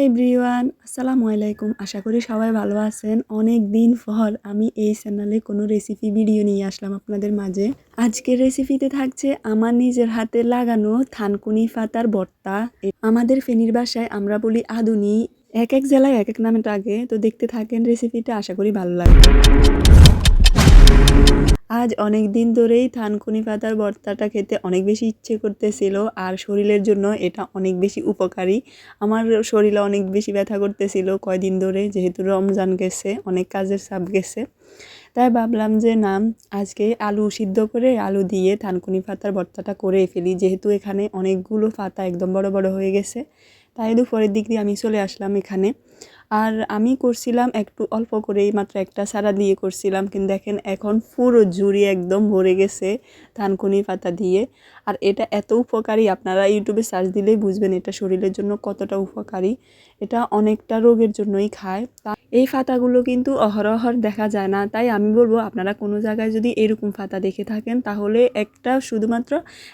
High ব্রিওয়ান আসসালামু আলাইকুম। আশা করি সবাই ভালো আছেন। অনেক দিন পর আমি এই চ্যানেলে কোনো রেসিপি ভিডিও নিয়ে আসলাম আপনাদের মাঝে। আজকের রেসিপিতে থাকছে আমার নিজের হাতে লাগানো থানকুনি পাতার ভর্তা। এ- আমাদের ফেনীর বাসায় আমরা বলি আদুনি। এক এক জেলায় এক এক নামে ডাকে। তো দেখতে থাকেন রেসিপিটা আশা করি ভালো লাগবে। আজ অনেক দিন ধরেই থানকুনি পাতার ভর্তাটা খেতে অনেক বেশি ইচ্ছে করতেছিল আর শরীরের জন্য এটা অনেক বেশি উপকারী। আমার শরীরে অনেক বেশি ব্যথা করতেছিল কয়দিন ধরে, যেহেতু রমজান গেছে, অনেক কাজের চাপ গেছে। তাই ভাবলাম যে না, আজকে আলু সিদ্ধ করে আলু দিয়ে থানকুনি পাতার ভর্তাটা করে ফেলি, যেহেতু এখানে অনেকগুলো পাতা একদম বড় বড় হয়ে গেছে। তাই দুপুরের দিক দিয়ে আমি চলে আসলাম এখানে। আর আমি করছিলাম একটু অল্প করেই মাত্র একটা সারা দিয়ে করছিলাম, কিন্তু দেখেন এখন পুরো জুড়ি একদম ভরে গেছে। থানকুনি পাতা দিয়ে। আর এটা এত উপকারী, আপনারা ইউটিউবে সার্চ দিলেই বুঝবেন এটা শরীরের জন্য কতটা উপকারী। এটা অনেকটা রোগের জন্যই খায়। এই ফাতাগুলো কিন্তু অহরহর দেখা যায় না। তাই আমি বলব, আপনারা কোনো জায়গায় যদি এরকম ফাতা দেখে থাকেন, তাহলে একটা শুধুমাত্র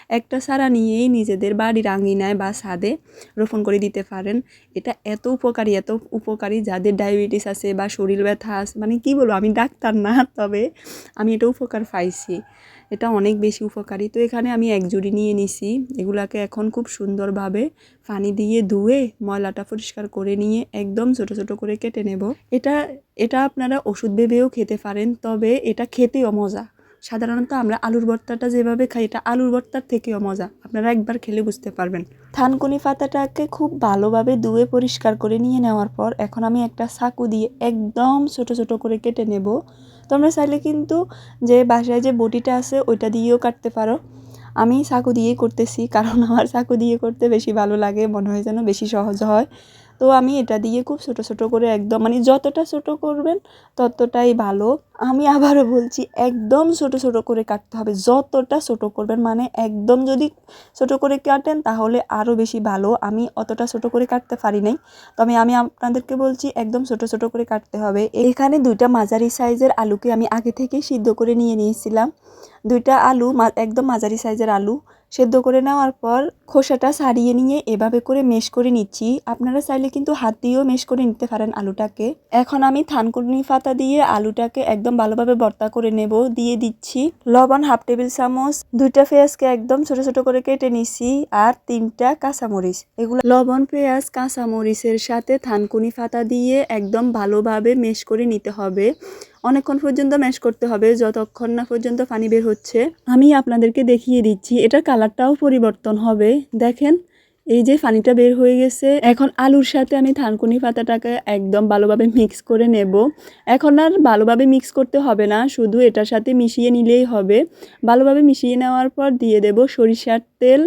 একটা সারা নিয়েই নিজেদের বাড়ির আঙিনায় বা ছাদে রোপণ করে দিতে পারেন। এটা এত উপকারী এত উপকারী যাদের ডায়াবেটিস আছে বা শরীর ব্যথা আছে মানে কি বলব, আমি ডাক্তার না, তবে আমি এটা উপকার পাইছি। এটা অনেক বেশি উপকারী। তো এখানে আমি এক জুড়ি নিয়ে নিছি। এগুলাকে এখন খুব সুন্দরভাবে পানি দিয়ে ধুয়ে, ময়লাটা পরিষ্কার করে নিয়ে একদম ছোট ছোট করে কেটে নেব। এটা এটা আপনারা ওষুধ ভেবেও খেতে পারেন, তবে এটা খেতেও মজা। সাধারণত আমরা আলুর ভর্তাটা যেভাবে খাই, এটা আলুর ভর্তার থেকেও মজা। আপনারা একবার খেলে বুঝতে পারবেন। থানকুনি পাতাটাকে খুব ভালোভাবে ধুয়ে পরিষ্কার করে নিয়ে নেওয়ার পর এখন আমি একটা চাকু দিয়ে একদম ছোট ছোট করে কেটে নেব। তোমরা চাইলে কিন্তু যে বাসায় যে বটিটা আছে, ওইটা দিয়েও কাটতে পারো। আমি চাকু দিয়েই করতেছি, কারণ আমার চাকু দিয়ে করতে বেশি ভালো লাগে, মনে হয় যেন বেশি সহজ হয়। তো আমি এটা দিয়ে খুব ছোট ছোট করে একদম মানে যতটা ছোট করবেন ততটাই ভালো। আমি আবারও বলছি, একদম ছোট ছোট করে কাটতে হবে। যতটা ছোট করবেন মানে একদম যদি ছোট করে কাটেন, তাহলে আরও বেশি ভালো। আমি অতটা ছোট করে কাটতে পারি নাই। তবে আমি আপনাদেরকে বলছি, একদম ছোট ছোট করে কাটতে হবে। এখানে দুইটা মাঝারি সাইজের আলুকে আমি আগে থেকেই সিদ্ধ করে নিয়ে নিয়েছিলাম। দুইটা আলু একদম মাঝারি সাইজের আলু সেদ্ধ করে নেওয়ার পর খোসাটা সারিয়ে নিয়ে এভাবে করে মেশ করে নিচ্ছি। আপনারা চাইলে কিন্তু হাত দিয়েও মেশ করে নিতে পারেন আলুটাকে। এখন আমি থানকুনি পাতা দিয়ে আলুটাকে একদম ভালোভাবে ভর্তা করে নেব, দিয়ে দিচ্ছি লবণ হাফ টেবিল চামচ, দুইটা পেঁয়াজকে একদম ছোট ছোট করে কেটে নিছি আর তিনটা কাঁচামরিচ। এগুলো লবণ, পেঁয়াজ, কাঁচামরিচের সাথে থানকুনি পাতা দিয়ে একদম ভালোভাবে মেশ করে নিতে হবে। অনেকক্ষণ পর্যন্ত ম্যাশ করতে হবে, যতক্ষণ না পর্যন্ত পানি বের হচ্ছে। আমি আপনাদেরকে দেখিয়ে দিচ্ছি, এটার কালারটাও পরিবর্তন হবে। দেখেন এই যে পানিটা বের হয়ে গেছে, এখন আলুর সাথে আমি থানকুনি পাতাটাকে একদম ভালোভাবে মিক্স করে নেব। এখন আর ভালোভাবে মিক্স করতে হবে না, শুধু এটার সাথে মিশিয়ে নিলেই হবে। ভালোভাবে মিশিয়ে নেওয়ার পর দিয়ে দেব সরিষার তেল।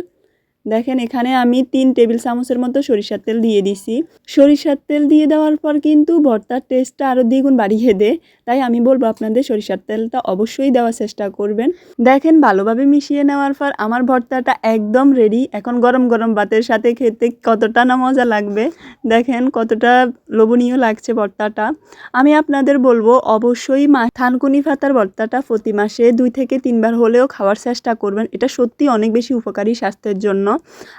দেখেন, এখানে আমি তিন টেবিল চামচের মতো সরিষার তেল দিয়ে দিছি। সরিষার তেল দিয়ে দেওয়ার পর কিন্তু ভর্তার টেস্টটা আরও দ্বিগুণ বাড়িয়ে দেয়। তাই আমি বলব, আপনাদের সরিষার তেলটা অবশ্যই দেওয়ার চেষ্টা করবেন। দেখেন, ভালোভাবে মিশিয়ে নেওয়ার পর আমার ভর্তাটা একদম রেডি এখন গরম গরম ভাতের সাথে খেতে কতটা না মজা লাগবে। দেখেন, কতটা লোভনীয় লাগছে ভর্তাটা। আমি আপনাদের বলব, অবশ্যই থানকুনি পাতার ভর্তাটা প্রতি মাসে দুই থেকে তিনবার হলেও খাওয়ার চেষ্টা করবেন। এটা সত্যি অনেক বেশি উপকারী স্বাস্থ্যের জন্য।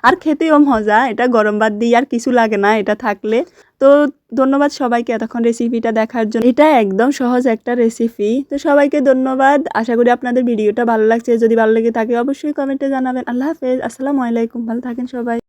আর খেতেও মজা, এটা গরম বাদ দিয়ে আর কিছু লাগে না, এটা থাকলে। তো ধন্যবাদ সবাইকে এতক্ষণ রেসিপিটা দেখার জন্য। এটা একদম সহজ একটা রেসিপি তো সবাইকে ধন্যবাদ। আশা করি আপনাদের ভিডিওটা ভালো লাগছে। যদি ভালো লাগে থাকে, অবশ্যই কমেন্টে জানাবেন। আল্লাহ হাফেজ। আসসালামু আলাইকুম। ভালো থাকেন সবাই।